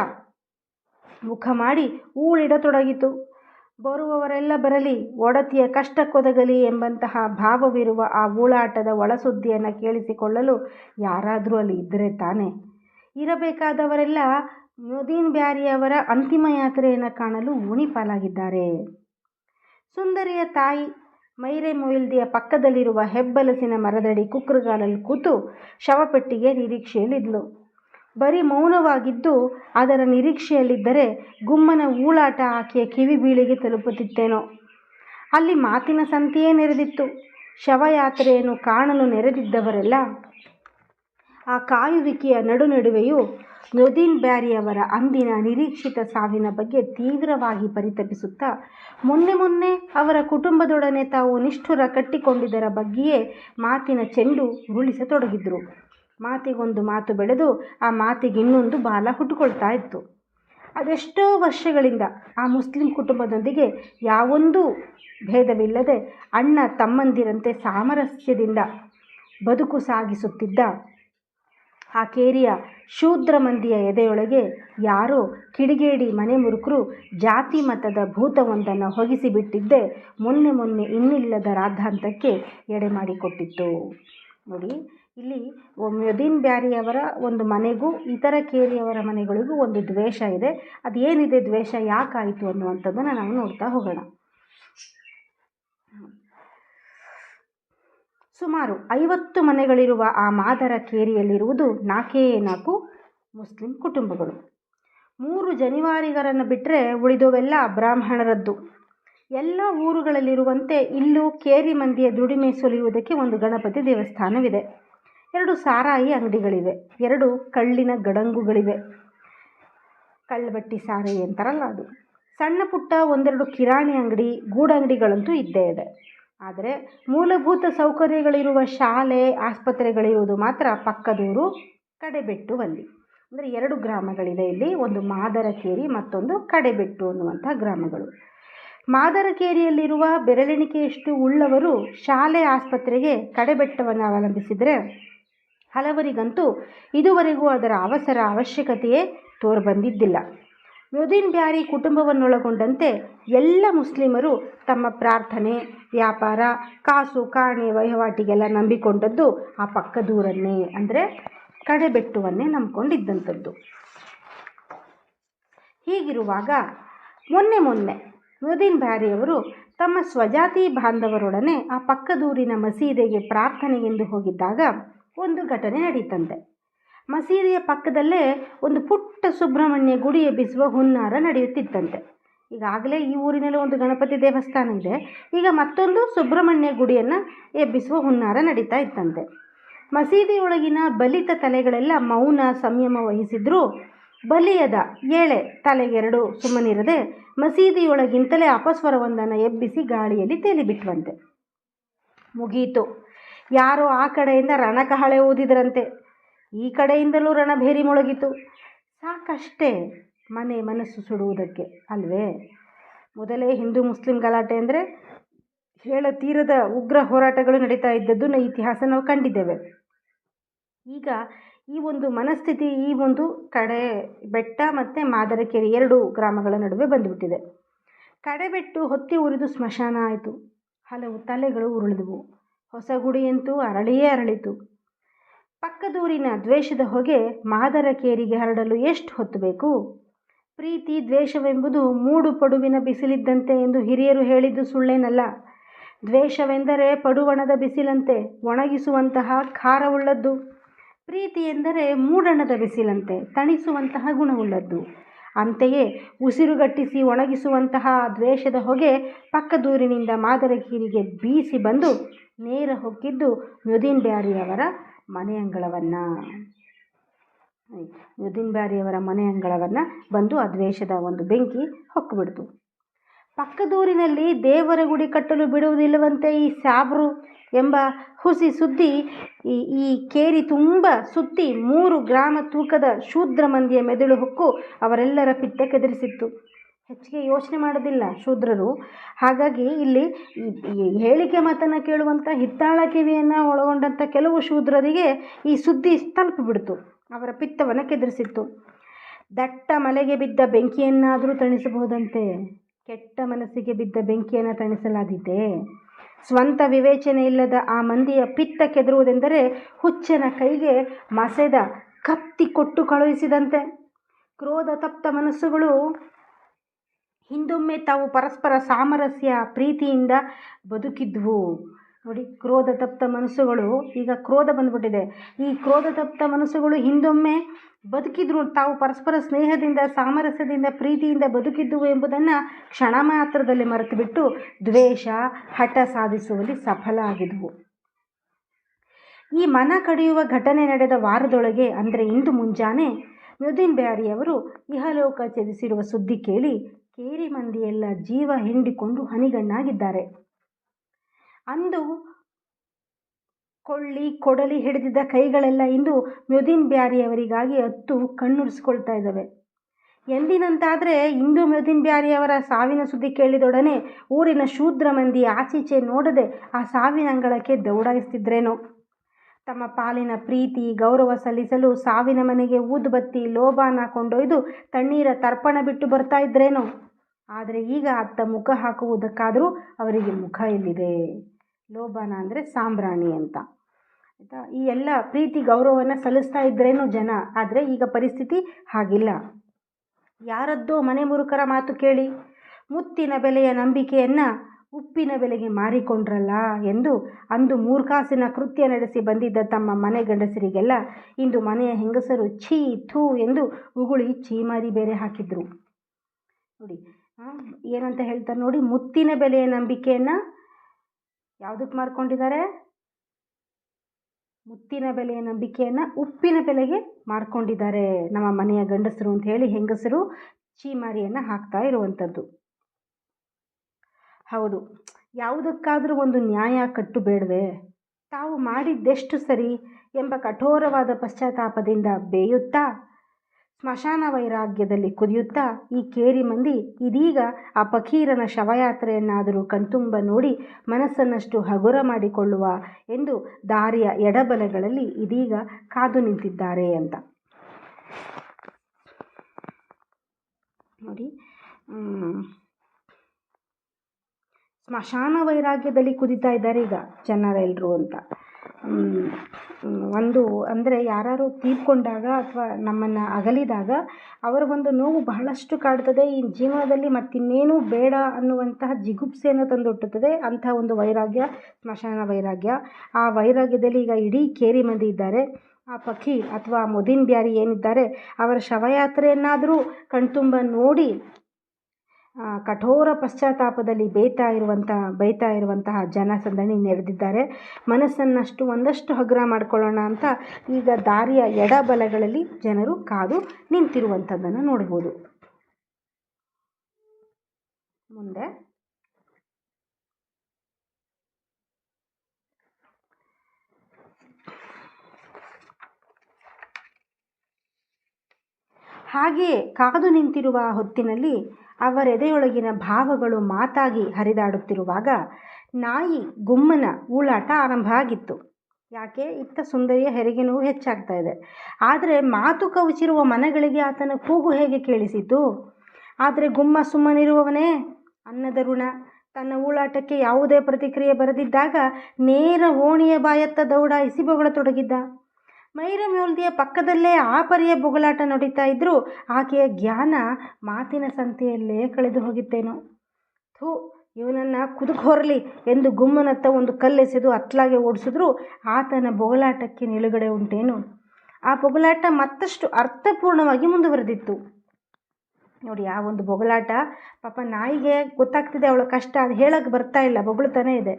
ಮುಖ ಮಾಡಿ ಊಳಿಡತೊಡಗಿತು. ಬರುವವರೆಲ್ಲ ಬರಲಿ, ಒಡತಿಯ ಕಷ್ಟಕ್ಕೊದಗಲಿ ಎಂಬಂತಹ ಭಾವವಿರುವ ಆ ಊಳಾಟದ ಒಳಸುದ್ದಿಯನ್ನು ಕೇಳಿಸಿಕೊಳ್ಳಲು ಯಾರಾದರೂ ಅಲ್ಲಿ ಇದ್ದರೆ ತಾನೆ. ಇರಬೇಕಾದವರೆಲ್ಲ ಮೊದೀನ್ ಬ್ಯಾರಿಯವರ ಅಂತಿಮ ಯಾತ್ರೆಯನ್ನು ಕಾಣಲು ಉಣಿಪಾಲಾಗಿದ್ದಾರೆ. ಸುಂದರಿಯ ತಾಯಿ ಮೈರೆ ಮೊಯಿಲ್ದಿಯ ಪಕ್ಕದಲ್ಲಿರುವ ಹೆಬ್ಬಲಸಿನ ಮರದಡಿ ಕುಕ್ಕರುಗಾಲಲ್ಲಿ ಕೂತು ಶವಪೆಟ್ಟಿಗೆ ನಿರೀಕ್ಷೆಯಲ್ಲಿದ್ಲು. ಬರೀ ಮೌನವಾಗಿದ್ದು ಅದರ ನಿರೀಕ್ಷೆಯಲ್ಲಿದ್ದರೆ ಗುಮ್ಮನ ಊಳಾಟ ಆಕೆಯ ಕಿವಿ ಬೀಳಿಗೆ ತಲುಪುತ್ತಿತ್ತೇನೋ. ಅಲ್ಲಿ ಮಾತಿನ ಸಂತೆಯೇ ನೆರೆದಿತ್ತು. ಶವಯಾತ್ರೆಯನ್ನು ಕಾಣಲು ನೆರೆದಿದ್ದವರೆಲ್ಲ ಆ ಕಾಯುವಿಕೆಯ ನಡು ನಡುವೆಯೂ ನೊದೀನ್ ಬ್ಯಾರಿಯವರ ಅಂದಿನ ನಿರೀಕ್ಷಿತ ಸಾವಿನ ಬಗ್ಗೆ ತೀವ್ರವಾಗಿ ಪರಿತಪಿಸುತ್ತಾ ಮೊನ್ನೆ ಮೊನ್ನೆ ಅವರ ಕುಟುಂಬದೊಡನೆ ತಾವು ನಿಷ್ಠುರ ಕಟ್ಟಿಕೊಂಡಿದ್ದರ ಬಗ್ಗೆಯೇ ಮಾತಿನ ಚೆಂಡು ಉರುಳಿಸತೊಡಗಿದ್ರು. ಮಾತಿಗೊಂದು ಮಾತು ಬೆಳೆದು ಆ ಮಾತಿಗೆ ಇನ್ನೊಂದು ಬಾಲ ಹುಟ್ಟುಕೊಳ್ತಾ ಇತ್ತು. ಅದೆಷ್ಟೋ ವರ್ಷಗಳಿಂದ ಆ ಮುಸ್ಲಿಂ ಕುಟುಂಬದೊಂದಿಗೆ ಯಾವೊಂದು ಭೇದವಿಲ್ಲದೆ ಅಣ್ಣ ತಮ್ಮಂದಿರಂತೆ ಸಾಮರಸ್ಯದಿಂದ ಬದುಕು ಸಾಗಿಸುತ್ತಿದ್ದ ಆ ಕೇರಿಯ ಶೂದ್ರ ಮಂದಿಯ ಎದೆಯೊಳಗೆ ಯಾರೋ ಕಿಡಿಗೇಡಿ ಮನೆ ಮುರುಕರು ಜಾತಿ ಮತದ ಭೂತವೊಂದನ್ನು ಹೊಗಿಸಿಬಿಟ್ಟಿದ್ದೆ ಮೊನ್ನೆ ಮೊನ್ನೆ ಇನ್ನಿಲ್ಲದ ರಾದ್ಧಾಂತಕ್ಕೆ ಎಡೆ ಮಾಡಿಕೊಟ್ಟಿತ್ತು. ನೋಡಿ ಇಲ್ಲಿ ಮೊದೀನ್ ಬ್ಯಾರಿಯವರ ಒಂದು ಮನೆಗೂ ಇತರ ಕೇರಿಯವರ ಮನೆಗಳಿಗೂ ಒಂದು ದ್ವೇಷ ಇದೆ. ಅದು ಏನಿದೆ ದ್ವೇಷ? ಯಾಕಾಯಿತು ಅನ್ನುವಂಥದ್ದನ್ನು ನಾವು ನೋಡ್ತಾ ಹೋಗೋಣ. ಸುಮಾರು ಐವತ್ತು ಮನೆಗಳಿರುವ ಆ ಮಾದರ ಕೇರಿಯಲ್ಲಿರುವುದು ನಾಲ್ಕೇ ನಾಲ್ಕು ಮುಸ್ಲಿಂ ಕುಟುಂಬಗಳು. ಮೂರು ಜನಿವಾರಿಗರನ್ನು ಬಿಟ್ಟರೆ ಉಳಿದವೆಲ್ಲ ಬ್ರಾಹ್ಮಣರದ್ದು. ಎಲ್ಲ ಊರುಗಳಲ್ಲಿರುವಂತೆ ಇಲ್ಲೂ ಕೇರಿ ಮಂದಿಯ ದುಡಿಮೆ ಸುಲಿಯುವುದಕ್ಕೆ ಒಂದು ಗಣಪತಿ ದೇವಸ್ಥಾನವಿದೆ. ಎರಡು ಸಾರಾಯಿ ಅಂಗಡಿಗಳಿವೆ. ಎರಡು ಕಳ್ಳಿನ ಗಡಂಗುಗಳಿವೆ. ಕಳ್ಳಬಟ್ಟಿ ಸಾರಾಯಿ ಅಂತಾರಲ್ಲ ಅದು. ಸಣ್ಣ ಪುಟ್ಟ ಒಂದೆರಡು ಕಿರಾಣಿ ಅಂಗಡಿ, ಗೂಡಂಗಡಿಗಳಂತೂ ಇದ್ದೇ ಇದೆ. ಆದರೆ ಮೂಲಭೂತ ಸೌಕರ್ಯಗಳಿರುವ ಶಾಲೆ, ಆಸ್ಪತ್ರೆಗಳಿರುವುದು ಮಾತ್ರ ಪಕ್ಕದೂರು ಕಡೆಬೆಟ್ಟುವಲ್ಲಿ ಅಂದರೆ ಎರಡು ಗ್ರಾಮಗಳಿದೆ ಇಲ್ಲಿ. ಒಂದು ಮಾದರಕೇರಿ, ಮತ್ತೊಂದು ಕಡೆಬೆಟ್ಟು ಅನ್ನುವಂಥ ಗ್ರಾಮಗಳು. ಮಾದರಕೇರಿಯಲ್ಲಿರುವ ಬೆರಳೆಣಿಕೆಯಷ್ಟು ಉಳ್ಳವರು ಶಾಲೆ, ಆಸ್ಪತ್ರೆಗೆ ಕಡೆಬೆಟ್ಟವನ್ನು ಅವಲಂಬಿಸಿದರೆ ಹಲವರಿಗಂತೂ ಇದುವರೆಗೂ ಅದರ ಅವಸರ, ಅವಶ್ಯಕತೆಯೇ ತೋರ್ಬಂದಿದ್ದಿಲ್ಲ. ಮೊದೀನ್ ಬ್ಯಾರಿ ಕುಟುಂಬವನ್ನೊಳಗೊಂಡಂತೆ ಎಲ್ಲ ಮುಸ್ಲಿಮರು ತಮ್ಮ ಪ್ರಾರ್ಥನೆ, ವ್ಯಾಪಾರ, ಕಾಸು, ಕಾಣೆ, ವಹಿವಾಟಿಗೆಲ್ಲ ನಂಬಿಕೊಂಡದ್ದು ಆ ಪಕ್ಕದೂರನ್ನೇ ಅಂದರೆ ಕಡೆಬೆಟ್ಟುವನ್ನೇ ನಂಬಿಕೊಂಡಿದ್ದಂಥದ್ದು. ಹೀಗಿರುವಾಗ ಮೊನ್ನೆ ಮೊನ್ನೆ ಮೊದೀನ್ ಬ್ಯಾರಿಯವರು ತಮ್ಮ ಸ್ವಜಾತಿ ಬಾಂಧವರೊಡನೆ ಆ ಪಕ್ಕದೂರಿನ ಮಸೀದಿಗೆ ಪ್ರಾರ್ಥನೆಗೆಂದು ಹೋಗಿದ್ದಾಗ ಒಂದು ಘಟನೆ ನಡೀತಂತೆ. ಮಸೀದಿಯ ಪಕ್ಕದಲ್ಲೇ ಒಂದು ಪುಟ್ಟ ಸುಬ್ರಹ್ಮಣ್ಯ ಗುಡಿ ಎಬ್ಬಿಸುವ ಹುನ್ನಾರ ನಡೆಯುತ್ತಿತ್ತಂತೆ. ಈಗಾಗಲೇ ಈ ಊರಿನಲ್ಲಿ ಒಂದು ಗಣಪತಿ ದೇವಸ್ಥಾನ ಇದೆ. ಈಗ ಮತ್ತೊಂದು ಸುಬ್ರಹ್ಮಣ್ಯ ಗುಡಿಯನ್ನು ಎಬ್ಬಿಸುವ ಹುನ್ನಾರ ನಡೀತಾ ಇತ್ತಂತೆ. ಮಸೀದಿಯೊಳಗಿನ ಬಲಿತ ತಲೆಗಳೆಲ್ಲ ಮೌನ ಸಂಯಮ ವಹಿಸಿದ್ರೂ ಬಲಿಯದ ಏಳೆ ತಲೆಗೆರಡು ಸುಮ್ಮನಿರದೆ ಮಸೀದಿಯೊಳಗಿಂತಲೇ ಅಪಸ್ವರವೊಂದನ್ನು ಎಬ್ಬಿಸಿ ಗಾಳಿಯಲ್ಲಿ ತೇಲಿಬಿಟ್ವಂತೆ. ಮುಗೀತು. ಯಾರೋ ಆ ಕಡೆಯಿಂದ ರಣಕಹಳೆ ಊದಿದ್ರಂತೆ. ಈ ಕಡೆಯಿಂದಲೂ ರಣಭೇರಿ ಮೊಳಗಿತು. ಸಾಕಷ್ಟೇ ಮನೆ ಮನಸ್ಸು ಸುಡುವುದಕ್ಕೆ, ಅಲ್ವೇ? ಮೊದಲೇ ಹಿಂದೂ ಮುಸ್ಲಿಂ ಗಲಾಟೆ ಅಂದರೆ ಹೇಳ ತೀರದ ಉಗ್ರ ಹೋರಾಟಗಳು ನಡೀತಾ ಇದ್ದದ್ದು ಇತಿಹಾಸ ನಾವು ಕಂಡಿದ್ದೇವೆ. ಈಗ ಈ ಒಂದು ಮನಸ್ಥಿತಿ, ಈ ಒಂದು ಕಡೆ ಬೆಟ್ಟ ಮತ್ತು ಮಾದರಕೆರೆ ಎರಡು ಗ್ರಾಮಗಳ ನಡುವೆ ಬಂದುಬಿಟ್ಟಿದೆ. ಕಡೆಬೆಟ್ಟು ಹೊತ್ತಿ ಉರಿದು ಸ್ಮಶಾನ ಆಯಿತು. ಹಲವು ತಲೆಗಳು ಉರುಳಿದವು. ಹೊಸ ಗುಡಿಯಂತೂ ಅರಳಿಯೇ ಅರಳಿತು. ಪಕ್ಕದೂರಿನ ದ್ವೇಷದ ಹೊಗೆ ಮಾದರ ಕೇರಿಗೆ ಹರಡಲು ಎಷ್ಟು ಹೊತ್ತು ಬೇಕು? ಪ್ರೀತಿ, ದ್ವೇಷವೆಂಬುದು ಮೂಡು ಪಡುವಿನ ಬಿಸಿಲಿದ್ದಂತೆ ಎಂದು ಹಿರಿಯರು ಹೇಳಿದ್ದು ಸುಳ್ಳೇನಲ್ಲ. ದ್ವೇಷವೆಂದರೆ ಪಡುವಣದ ಬಿಸಿಲಂತೆ, ಒಣಗಿಸುವಂತಹ ಖಾರವುಳ್ಳದ್ದು. ಪ್ರೀತಿ ಎಂದರೆ ಮೂಡಣದ ಬಿಸಿಲಂತೆ, ತಣಿಸುವಂತಹ ಗುಣವುಳ್ಳದ್ದು. ಅಂತೆಯೇ ಉಸಿರುಗಟ್ಟಿಸಿ ಒಣಗಿಸುವಂತಹ ದ್ವೇಷದ ಹೊಗೆ ಪಕ್ಕದೂರಿನಿಂದ ಮಾದರಗಿರಿಗೆ ಬೀಸಿ ಬಂದು ನೇರ ಹೊಕ್ಕಿದ್ದು ಮ್ಯುದಿನ್ ಬ್ಯಾರಿಯವರ ಮನೆಯಂಗಳವನ್ನು. ಮ್ಯುದಿನ್ ಬ್ಯಾರಿಯವರ ಮನೆಯಂಗಳವನ್ನು ಬಂದು ಆ ದ್ವೇಷದ ಒಂದು ಬೆಂಕಿ ಹೊಕ್ಕಿಬಿಡ್ತು. ಪಕ್ಕದೂರಿನಲ್ಲಿ ದೇವರ ಗುಡಿ ಕಟ್ಟಲು ಬಿಡುವುದಿಲ್ಲವಂತೆ ಈ ಸಾಬ್ರು ಎಂಬ ಹುಸಿ ಸುದ್ದಿ, ಈ ಈ ಕೇರಿ ತುಂಬ ಸುತ್ತಿ ಮೂರು ಗ್ರಾಮ ತೂಕದ ಶೂದ್ರ ಮಂದಿಯ ಮೆದುಳು ಹೊಕ್ಕು ಅವರೆಲ್ಲರ ಪಿತ್ತ ಕೆದರಿಸಿತ್ತು. ಹೆಚ್ಚಿಗೆ ಯೋಚನೆ ಮಾಡೋದಿಲ್ಲ ಶೂದ್ರರು. ಹಾಗಾಗಿ ಇಲ್ಲಿ ಹೇಳಿಕೆ ಮಾತನ್ನು ಕೇಳುವಂಥ ಹಿತ್ತಾಳ ಕಿವಿಯನ್ನು ಒಳಗೊಂಡಂಥ ಕೆಲವು ಶೂದ್ರರಿಗೆ ಈ ಸುದ್ದಿ ತಲುಪಿಬಿಡ್ತು ಅವರ ಪಿತ್ತವನ್ನು ಕೆದರಿಸಿತ್ತು. ದಟ್ಟ ಮಲೆಗೆ ಬಿದ್ದ ಬೆಂಕಿಯನ್ನಾದರೂ ತಣಿಸಬಹುದಂತೆ. ಕೆಟ್ಟ ಮನಸ್ಸಿಗೆ ಬಿದ್ದ ಬೆಂಕಿಯನ್ನು ತಣಿಸಲಾದೀತೆ ಸ್ವಂತ ವಿವೇಚನೆ ಇಲ್ಲದ ಆ ಮಂದಿಯ ಪಿತ್ತ ಕೆದರುವುದೆಂದರೆ ಹುಚ್ಚನ ಕೈಗೆ ಮಸೆದ ಕತ್ತಿ ಕೊಟ್ಟು ಕಳುಹಿಸಿದಂತೆ. ಕ್ರೋಧ ತಪ್ತ ಮನಸ್ಸುಗಳು. ಹಿಂದೊಮ್ಮೆ ತಾವು ಪರಸ್ಪರ ಸಾಮರಸ್ಯ, ಪ್ರೀತಿಯಿಂದ ಬದುಕಿದ್ವು. ನೋಡಿ, ಕ್ರೋಧ ತಪ್ತ ಮನಸ್ಸುಗಳು, ಈಗ ಕ್ರೋಧ ಬಂದ್ಬಿಟ್ಟಿದೆ. ಈ ಕ್ರೋಧ ತಪ್ತ ಮನಸ್ಸುಗಳು ಹಿಂದೊಮ್ಮೆ ಬದುಕಿದ್ರು, ತಾವು ಪರಸ್ಪರ ಸ್ನೇಹದಿಂದ, ಸಾಮರಸ್ಯದಿಂದ, ಪ್ರೀತಿಯಿಂದ ಬದುಕಿದ್ದುವು ಎಂಬುದನ್ನು ಕ್ಷಣ ಮಾತ್ರದಲ್ಲಿ ಮರೆತುಬಿಟ್ಟು ದ್ವೇಷ, ಹಠ ಸಾಧಿಸುವಲ್ಲಿ ಸಫಲ ಆಗಿದ್ವು ಈ ಮನ ಕಡಿಯುವ ಘಟನೆ ನಡೆದ ವಾರದೊಳಗೆ, ಅಂದರೆ ಇಂದು ಮುಂಜಾನೆ, ಮ್ಯುದಿನ್ ಬ್ಯಾರಿಯವರು ಇಹಲೋಕ ತ್ಯಜಿಸಿರುವ ಸುದ್ದಿ ಕೇಳಿ, ಕೇರಿ ಮಂದಿಯೆಲ್ಲ ಜೀವ ಹಿಂಡಿಕೊಂಡು ಹನಿಗಣ್ಣಾಗಿದ್ದಾರೆ. ಅಂದು ಕೊಳ್ಳಿ ಕೊಡಲಿ ಹಿಡಿದಿದ್ದ ಕೈಗಳೆಲ್ಲ ಇಂದು ಮ್ಯುದಿನ್ ಬ್ಯಾರಿಯವರಿಗಾಗಿ ಹತ್ತು ಕಣ್ಣುರಿಸಿಕೊಳ್ತಾ ಇದ್ದಾವೆ. ಎಂದಿನಂತಾದರೆ ಇಂದು ಮ್ಯುದಿನ್ ಬ್ಯಾರಿಯವರ ಸಾವಿನ ಸುದ್ದಿ ಕೇಳಿದೊಡನೆ ಊರಿನ ಶೂದ್ರ ಮಂದಿ ಆಚೀಚೆ ನೋಡದೆ ಆ ಸಾವಿನ ಅಂಗಳಕ್ಕೆ ದೌಡಾಯಿಸ್ತಿದ್ರೇನೋ. ತಮ್ಮ ಪಾಲಿನ ಪ್ರೀತಿ, ಗೌರವ ಸಲ್ಲಿಸಲು ಸಾವಿನ ಮನೆಗೆ ಊದುಬತ್ತಿ ಲೋಬಾನ ಕೊಂಡೊಯ್ದು ತಣ್ಣೀರ ತರ್ಪಣ ಬಿಟ್ಟು ಬರ್ತಾ ಇದ್ರೇನೋ. ಆದರೆ ಈಗ ಅತ್ತ ಮುಖ ಹಾಕುವುದಕ್ಕಾದರೂ ಅವರಿಗೆ ಮುಖ ಎಲ್ಲಿದೆ? ಲೋಬಾನ ಅಂದರೆ ಸಾಂಬ್ರಾಣಿ ಅಂತ. ಆಯಿತಾ? ಈ ಎಲ್ಲ ಪ್ರೀತಿ, ಗೌರವವನ್ನು ಸಲ್ಲಿಸ್ತಾ ಇದ್ರೇನು ಜನ, ಆದರೆ ಈಗ ಪರಿಸ್ಥಿತಿ ಹಾಗಿಲ್ಲ. ಯಾರದ್ದೋ ಮನೆ ಮುರುಕರ ಮಾತು ಕೇಳಿ, ಮುತ್ತಿನ ಬೆಲೆಯ ನಂಬಿಕೆಯನ್ನು ಉಪ್ಪಿನ ಬೆಲೆಗೆ ಮಾರಿಕೊಂಡ್ರಲ್ಲ ಎಂದು ಅಂದು ಮೂರ್ಖಾಸಿನ ಕೃತ್ಯ ನಡೆಸಿ ಬಂದಿದ್ದ ತಮ್ಮ ಮನೆ ಗಂಡಸರಿಗೆಲ್ಲ ಇಂದು ಮನೆಯ ಹೆಂಗಸರು ಛೀ, ಥೂ ಎಂದು ಉಗುಳಿ ಚೀಮಾರಿ ಬೇರೆ ಹಾಕಿದ್ರು. ನೋಡಿ ಏನಂತ ಹೇಳ್ತಾರೆ ನೋಡಿ, ಮುತ್ತಿನ ಬೆಲೆಯ ನಂಬಿಕೆಯನ್ನು ಯಾವುದಕ್ಕೆ ಮಾರ್ಕೊಂಡಿದ್ದಾರೆ? ಮುತ್ತಿನ ಬೆಲೆಯ ನಂಬಿಕೆಯನ್ನು ಉಪ್ಪಿನ ಬೆಲೆಗೆ ಮಾರ್ಕೊಂಡಿದ್ದಾರೆ ನಮ್ಮ ಮನೆಯ ಗಂಡಸರು ಅಂತ ಹೇಳಿ ಹೆಂಗಸರು ಚೀಮಾರಿಯನ್ನು ಹಾಕ್ತಾ ಇರುವಂಥದ್ದು ಹೌದು, ಯಾವುದಕ್ಕಾದರೂ ಒಂದು ನ್ಯಾಯ ಕಟ್ಟು ಬೇಡವೆ ತಾವು ಮಾಡಿದ್ದೆಷ್ಟು ಸರಿ ಎಂಬ ಕಠೋರವಾದ ಪಶ್ಚಾತ್ತಾಪದಿಂದ ಬೇಯುತ್ತಾ ಸ್ಮಶಾನ ವೈರಾಗ್ಯದಲ್ಲಿ ಕುದಿಯುತ್ತಾ ಈ ಕೇರಿ ಮಂದಿ ಇದೀಗ ಆ ಫಕೀರನ ಶವಯಾತ್ರೆಯನ್ನಾದರೂ ಕಣ್ತುಂಬ ನೋಡಿ ಮನಸ್ಸನ್ನಷ್ಟು ಹಗುರ ಮಾಡಿಕೊಳ್ಳುವ ಎಂದು ದಾರಿಯ ಎಡಬಲಗಳಲ್ಲಿ ಇದೀಗ ಕಾದು ನಿಂತಿದ್ದಾರೆ ಅಂತ. ನೋಡಿ ಸ್ಮಶಾನ ವೈರಾಗ್ಯದಲ್ಲಿ ಕುದಿತಾ ಇದ್ದಾರೆ ಈಗ ಜನರೆಲ್ಲರೂ ಅಂತ. ಒಂದು ಅಂದರೆ ಯಾರಾದ್ರು ತೀರಿಕೊಂಡಾಗ ಅಥವಾ ನಮ್ಮನ್ನು ಅಗಲಿದಾಗ ಅವರ ಒಂದು ನೋವು ಬಹಳಷ್ಟು ಕಾಡ್ತದೆ. ಈ ಜೀವನದಲ್ಲಿ ಮತ್ತಿನ್ನೇನೂ ಬೇಡ ಅನ್ನುವಂತಹ ಜಿಗುಪ್ಸೆಯನ್ನು ತಂದೊಡ್ಡುತ್ತದೆ ಅಂಥ ಒಂದು ವೈರಾಗ್ಯ, ಸ್ಮಶಾನ ವೈರಾಗ್ಯ. ಆ ವೈರಾಗ್ಯದಲ್ಲಿ ಈಗ ಇಡೀ ಕೇರಿ ಮಂದಿ ಇದ್ದಾರೆ. ಆ ಪಕ್ಷಿ ಅಥವಾ ಮುದಿನ ಬ್ಯಾರಿ ಏನಿದ್ದಾರೆ, ಅವರ ಶವಯಾತ್ರೆಯನ್ನಾದರೂ ಕಣ್ತುಂಬ ನೋಡಿ ಕಠೋರ ಪಶ್ಚಾತ್ತಾಪದಲ್ಲಿ ಬೇಯ್ತಾ ಇರುವಂತಹ ಬೈತಾ ಇರುವಂತಹ ಜನಸಂದಣಿ ನೆರೆದಿದ್ದಾರೆ. ಮನಸ್ಸನ್ನಷ್ಟು ಒಂದಷ್ಟು ಹಗುರ ಮಾಡಿಕೊಳ್ಳೋಣ ಅಂತ ಈಗ ದಾರಿಯ ಎಡಬಲಗಳಲ್ಲಿ ಜನರು ಕಾದು ನಿಂತಿರುವಂಥದ್ದನ್ನು ನೋಡ್ಬೋದು. ಮುಂದೆ. ಹಾಗೆಯೇ ಕಾದು ನಿಂತಿರುವ ಹೊತ್ತಿನಲ್ಲಿ ಅವರೆದೆಯೊಳಗಿನ ಭಾವಗಳು ಮಾತಾಗಿ ಹರಿದಾಡುತ್ತಿರುವಾಗ ನಾಯಿ ಗುಮ್ಮನ ಊಳಾಟ ಆರಂಭ ಆಗಿತ್ತು. ಯಾಕೆ? ಇತ್ತ ಸುಂದರಿಯ ಹೆರಿಗೆ ನೋವು ಹೆಚ್ಚಾಗ್ತಾ ಇದೆ. ಆದರೆ ಮಾತು ಕವಚಿರುವ ಮನಗಳಿಗೆ ಆತನ ಕೂಗು ಹೇಗೆ ಕೇಳಿಸಿತು? ಆದರೆ ಗುಮ್ಮ ಸುಮ್ಮನಿರುವವನೇ? ಅನ್ನದ ಋಣ. ತನ್ನ ಊಳಾಟಕ್ಕೆ ಯಾವುದೇ ಪ್ರತಿಕ್ರಿಯೆ ಬರದಿದ್ದಾಗ ನೇರ ಓಣಿಯ ಬಾಯತ್ತ ದೌಡಾಯಿಸಿ ಬೊಗಳತೊಡಗಿದ್ದ. ಮೈರಮ್ಯೋಲ್ದಿಯ ಪಕ್ಕದಲ್ಲೇ ಆ ಪರಿಯ ಬೊಗಲಾಟ ನಡೀತಾ ಇದ್ದರೂ ಆಕೆಯ ಜ್ಞಾನ ಮಾತಿನ ಸಂತೆಯಲ್ಲೇ ಕಳೆದು ಹೋಗಿತ್ತೇನೋ. ಥೂ, ಇವನನ್ನು ಕುದುಕೋರಲಿ ಎಂದು ಗುಮ್ಮನತ್ತ ಒಂದು ಕಲ್ಲೆಸೆದು ಅತ್ಲಾಗೆ ಓಡಿಸಿದ್ರು ಆತನ ಬೊಗಲಾಟಕ್ಕೆ ನಿಲುಗಡೆ ಉಂಟೇನು. ಆ ಬೊಗಲಾಟ ಮತ್ತಷ್ಟು ಅರ್ಥಪೂರ್ಣವಾಗಿ ಮುಂದುವರೆದಿತ್ತು. ನೋಡಿ, ಆ ಒಂದು ಬೊಗಳಾಟ, ಪಾಪ ನಾಯಿಗೆ ಗೊತ್ತಾಗ್ತಿದೆ ಅವಳ ಕಷ್ಟ ಅದು ಹೇಳಕ್ಕೆ ಬರ್ತಾ ಇಲ್ಲ, ಬೊಗಳ್ತಾನೆ ಇದೆ.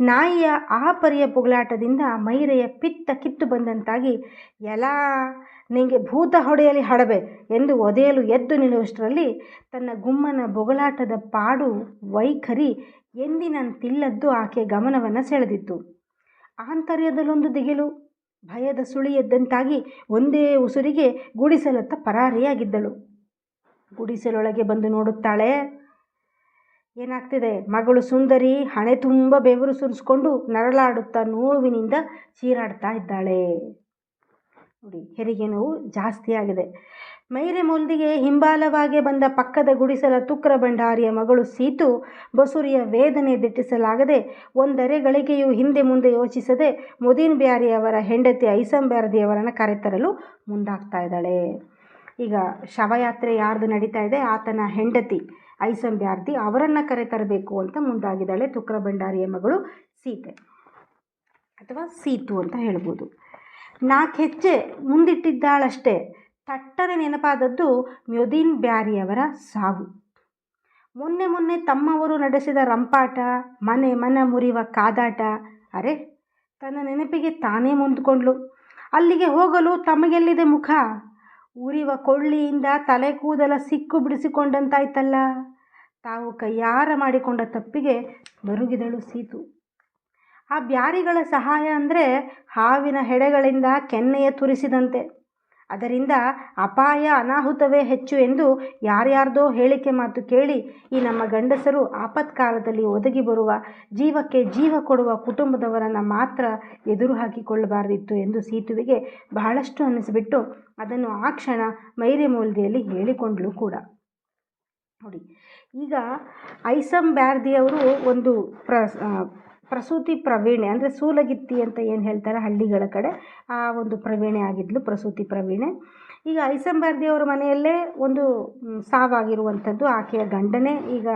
ನಾಯಿಯ ಆ ಪರಿಯ ಬೊಗಳಾಟದಿಂದ ಮೈರೆಯ ಪಿತ್ತ ಕಿತ್ತು ಬಂದಂತಾಗಿ ಎಲ್ಲ ನಿಂಗೆ ಭೂತ ಹೊಡೆಯಲಿ ಹಡಬೆ ಎಂದು ಒದೆಯಲು ಎದ್ದು ನಿಲ್ಲುವಷ್ಟರಲ್ಲಿ ತನ್ನ ಗುಮ್ಮನ ಬೊಗಳಾಟದ ಪಾಡು ವೈಖರಿ ಎಂದಿನಂತಿಲ್ಲದ್ದು ಆಕೆ ಗಮನವನ್ನು ಸೆಳೆದಿತ್ತು. ಆಂತರ್ಯದಲ್ಲೊಂದು ದಿಗಿಲು, ಭಯದ ಸುಳಿ ಎದ್ದಂತಾಗಿ ಒಂದೇ ಉಸುರಿಗೆ ಗುಡಿಸಲತ್ತ ಪರಾರಿಯಾಗಿದ್ದಳು. ಗುಡಿಸಲೊಳಗೆ ಬಂದು ನೋಡುತ್ತಾಳೆ. ಏನಾಗ್ತಿದೆ? ಮಗಳು ಸುಂದರಿ ಹಣೆ ತುಂಬ ಬೆವರು ಸುರಿಸ್ಕೊಂಡು ನರಳಾಡುತ್ತಾ ನೋವಿನಿಂದ ಚೀರಾಡ್ತಾ ಇದ್ದಾಳೆ. ನೋಡಿ, ಹೆರಿಗೆ ನೋವು ಜಾಸ್ತಿ ಆಗಿದೆ. ಮೈರೆ ಮೊಲ್ದಿಗೆ ಹಿಂಬಾಲವಾಗಿ ಬಂದ ಪಕ್ಕದ ಗುಡಿಸಲ ತುಕ್ರ ಭಂಡಾರಿಯ ಮಗಳು ಸೀತು ಬಸುರಿಯ ವೇದನೆ ದಿಟ್ಟಿಸಲಾಗದೆ ಒಂದರೆ ಗಳಿಗೆಯೂ ಹಿಂದೆ ಮುಂದೆ ಯೋಚಿಸದೆ ಮುದೀನ್ ಬ್ಯಾರಿಯವರ ಹೆಂಡತಿ ಐಸಂಬ್ಯಾರದಿಯವರನ್ನು ಕರೆತರಲು ಮುಂದಾಗ್ತಾ ಇದ್ದಾಳೆ. ಈಗ ಶವಯಾತ್ರೆ ಯಾರ್ದು ನಡೀತಾ ಇದೆ? ಆತನ ಹೆಂಡತಿ ಐಸಂಬ್ಯಾರ್ದಿ ಅವರನ್ನು ಕರೆತರಬೇಕು ಅಂತ ಮುಂದಾಗಿದ್ದಾಳೆ ತುಕ್ರ ಭಂಡಾರಿಯ ಮಗಳು ಸೀತೆ. ಅಥವಾ ಸೀತು ಅಂತ ಹೇಳ್ಬೋದು. ನಾಲ್ಕು ಹೆಜ್ಜೆ ಮುಂದಿಟ್ಟಿದ್ದಾಳಷ್ಟೇ. ತಟ್ಟನೆ ನೆನಪಾದದ್ದು ಮ್ಯೊದೀನ್ ಬ್ಯಾರಿಯವರ ಸಾವು. ಮೊನ್ನೆ ಮೊನ್ನೆ ತಮ್ಮವರು ನಡೆಸಿದ ರಂಪಾಟ, ಮನೆ ಮನ ಮುರಿಯುವ ಕಾದಾಟ, ಅರೆ, ತನ್ನ ನೆನಪಿಗೆ ತಾನೇ ಮುಂದ್ಕೊಂಡ್ಳು ಅಲ್ಲಿಗೆ ಹೋಗಲು ತಮಗೆಲ್ಲಿದೆ ಮುಖ? ಉರಿವ ಕೊಳ್ಳಿಯಿಂದ ತಲೆ ಕೂದಲ ಸಿಕ್ಕು ಬಿಡಿಸಿಕೊಂಡಂತಾಯ್ತಲ್ಲ. ತಾವು ಕೈಯಾರ ಮಾಡಿಕೊಂಡ ತಪ್ಪಿಗೆ ಬರುಗಿದಳು ಸೀತು. ಆ ಬ್ಯಾರಿಗಳ ಸಹಾಯ ಅಂದರೆ ಹಾವಿನ ಹೆಡೆಗಳಿಂದ ಕೆನ್ನೆಯ ತುರಿಸಿದಂತೆ. ಅದರಿಂದ ಅಪಾಯ ಅನಾಹುತವೇ ಹೆಚ್ಚು ಎಂದು ಯಾರ್ಯಾರ್ದೋ ಹೇಳಿಕೆ ಮಾತು ಕೇಳಿ ಈ ನಮ್ಮ ಗಂಡಸರು ಆಪತ್ಕಾಲದಲ್ಲಿ ಒದಗಿ ಬರುವ, ಜೀವಕ್ಕೆ ಜೀವ ಕೊಡುವ ಕುಟುಂಬದವರನ್ನು ಮಾತ್ರ ಎದುರು ಹಾಕಿಕೊಳ್ಳಬಾರದಿತ್ತು ಎಂದು ಸೀತುವಿಗೆ ಬಹಳಷ್ಟು ಅನ್ನಿಸಿಬಿಟ್ಟು ಅದನ್ನು ಆ ಕ್ಷಣ ಮೈರೆ ಮೂಲ್ದಿಯಲ್ಲಿ ಹೇಳಿಕೊಂಡಳು ಕೂಡ. ನೋಡಿ, ಈಗ ಐಸಮ್ ಬ್ಯಾರ್ದಿಯವರು ಒಂದು ಪ್ರ ಪ್ರಸೂತಿ ಪ್ರವೀಣೆ, ಅಂದರೆ ಸೂಲಗಿತ್ತಿ ಅಂತ ಏನು ಹೇಳ್ತಾರೆ ಹಳ್ಳಿಗಳ ಕಡೆ, ಆ ಒಂದು ಪ್ರವೀಣೆ ಆಗಿದ್ಲು ಪ್ರಸೂತಿ ಪ್ರವೀಣೆ. ಈಗ ಐಸಂಬಾರ್ದಿಯವರ ಮನೆಯಲ್ಲೇ ಒಂದು ಸಾವಾಗಿರುವಂಥದ್ದು ಆಕೆಯ ಗಂಡನೇ ಈಗ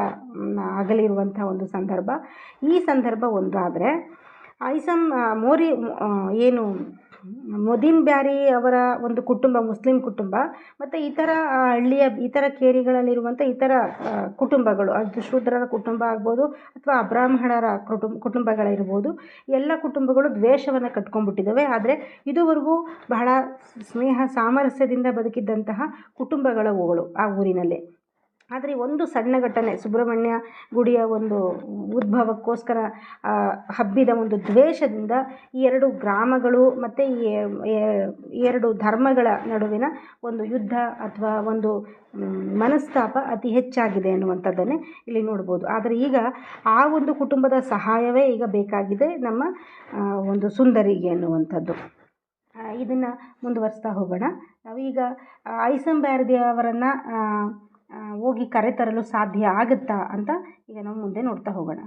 ಆಗಲಿರುವಂಥ ಒಂದು ಸಂದರ್ಭ. ಈ ಸಂದರ್ಭ ಒಂದು ಆದರೆ ಐಸಮ್ ಮೋರಿ ಏನು ಮೊದೀನ್ ಬ್ಯಾರಿ ಅವರ ಒಂದು ಕುಟುಂಬ, ಮುಸ್ಲಿಂ ಕುಟುಂಬ, ಮತ್ತು ಇತರ ಹಳ್ಳಿಯ, ಇತರ ಕೇರಿಗಳಲ್ಲಿರುವಂಥ ಇತರ ಕುಟುಂಬಗಳು, ಅದು ಶೂದ್ರರ ಕುಟುಂಬ ಆಗ್ಬೋದು ಅಥವಾ ಅಬ್ರಾಹ್ಮಣರ ಕುಟುಂಬ ಕುಟುಂಬಗಳಿರ್ಬೋದು, ಎಲ್ಲ ಕುಟುಂಬಗಳು ದ್ವೇಷವನ್ನು ಕಟ್ಕೊಂಡ್ಬಿಟ್ಟಿದ್ದಾವೆ. ಆದರೆ ಇದುವರೆಗೂ ಬಹಳ ಸ್ನೇಹ ಸಾಮರಸ್ಯದಿಂದ ಬದುಕಿದ್ದಂತಹ ಕುಟುಂಬಗಳವುಗಳು ಆ ಊರಿನಲ್ಲಿ. ಆದರೆ ಒಂದು ಸಣ್ಣ ಘಟನೆ, ಸುಬ್ರಹ್ಮಣ್ಯ ಗುಡಿಯ ಒಂದು ಉದ್ಭವಕ್ಕೋಸ್ಕರ ಹಬ್ಬಿದ ಒಂದು ದ್ವೇಷದಿಂದ ಈ ಎರಡು ಗ್ರಾಮಗಳು ಮತ್ತು ಈ ಎರಡು ಧರ್ಮಗಳ ನಡುವಿನ ಒಂದು ಯುದ್ಧ ಅಥವಾ ಒಂದು ಮನಸ್ತಾಪ ಅತಿ ಹೆಚ್ಚಾಗಿದೆ ಅನ್ನುವಂಥದ್ದನ್ನೇ ಇಲ್ಲಿ ನೋಡ್ಬೋದು. ಆದರೆ ಈಗ ಆ ಒಂದು ಕುಟುಂಬದ ಸಹಾಯವೇ ಈಗ ಬೇಕಾಗಿದೆ ನಮ್ಮ ಒಂದು ಸುಂದರಿಗೆ ಅನ್ನುವಂಥದ್ದು ಇದನ್ನು ಮುಂದುವರಿಸ್ತಾ ಹೋಗೋಣ. ನಾವೀಗ ಐಸಂಬ್ಯಾರ್ದಿ ಅವರನ್ನು ಹೋಗಿ ಕರೆತರಲು ಸಾಧ್ಯ ಆಗುತ್ತಾ ಅಂತ ಈಗ ನಾವು ಮುಂದೆ ನೋಡ್ತಾ ಹೋಗೋಣ.